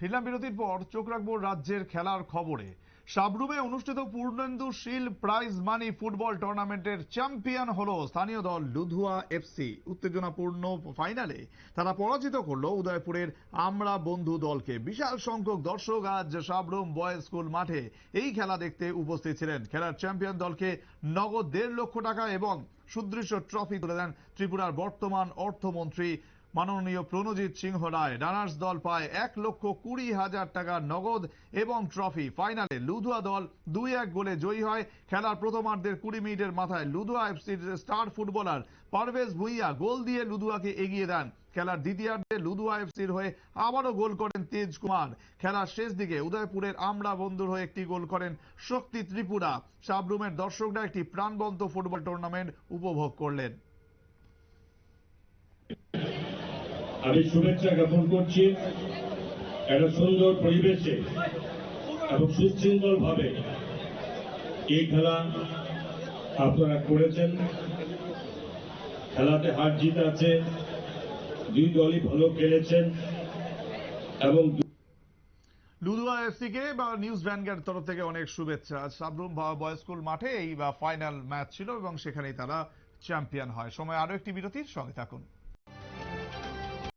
ফিরলাম বিরতির পর চোখ রাখব রাজ্যের খেলার খবরে। সাবরুমে অনুষ্ঠিত Purnendu Shil prize money football টুর্নামেন্টের চ্যাম্পিয়ন হলো স্থানীয় দল লুধুয়া এফসি উত্তেজনাপূর্ণ ফাইনালে তারা পরাজিত করল উদয়পুরের আমরা বন্ধু দলকে। বিশাল সংখ্যক দর্শক আজ সাবরুম বয়েজ স্কুল মাঠে এই খেলা দেখতে উপস্থিত ছিলেন। খেলার চ্যাম্পিয়ন দলকে নগদ দেড় লক্ষ টাকা এবং সুদৃশ্য ট্রফি তুলে দেন ত্রিপুরার বর্তমান অর্থমন্ত্রী মাননীয় প্রণজিৎ সিংহ রায় রানার্স দল পায় এক লক্ষ কুড়ি হাজার টাকা নগদ এবং ট্রফি। ফাইনালে লুধুয়া দল দুই এক গোলে জয়ী হয়। খেলার প্রথমার্ধের কুড়ি মিনিটের মাথায় লুধুয়া এফসির star footballer Parvez Bhuiyan goal দিয়ে লুধুয়াকে এগিয়ে দেন। খেলার দ্বিতীয়ার্ধে লুধুয়া এফসির হয়ে আবারও গোল করেন তেজ কুমার। খেলার শেষ দিকে উদয়পুরের আমরা বন্ধুর হয়ে একটি গোল করেন শক্তি ত্রিপুরা। সাবরুমের দর্শকরা একটি প্রাণবন্ত ফুটবল টুর্নামেন্ট উপভোগ করলেন। আমি শুভেচ্ছা জ্ঞাপন করছি একটা সুন্দর পরিবেশে এবং সুশৃঙ্খল ভাবে এই খেলা আপনারা করেছেন। খেলাতে হার জিত আছে, দুই দলই ভালো খেলেছেন এবং লুধুয়া এফসি কে বা নিউজ ভ্যানগার্ড তরফ থেকে অনেক শুভেচ্ছা। সাবরুম বয়েজ স্কুল মাঠে এই, বা ফাইনাল ম্যাচ ছিল এবং সেখানেই তারা চ্যাম্পিয়ন হয়। সময় আরও একটি বিরতির সঙ্গে থাকুন।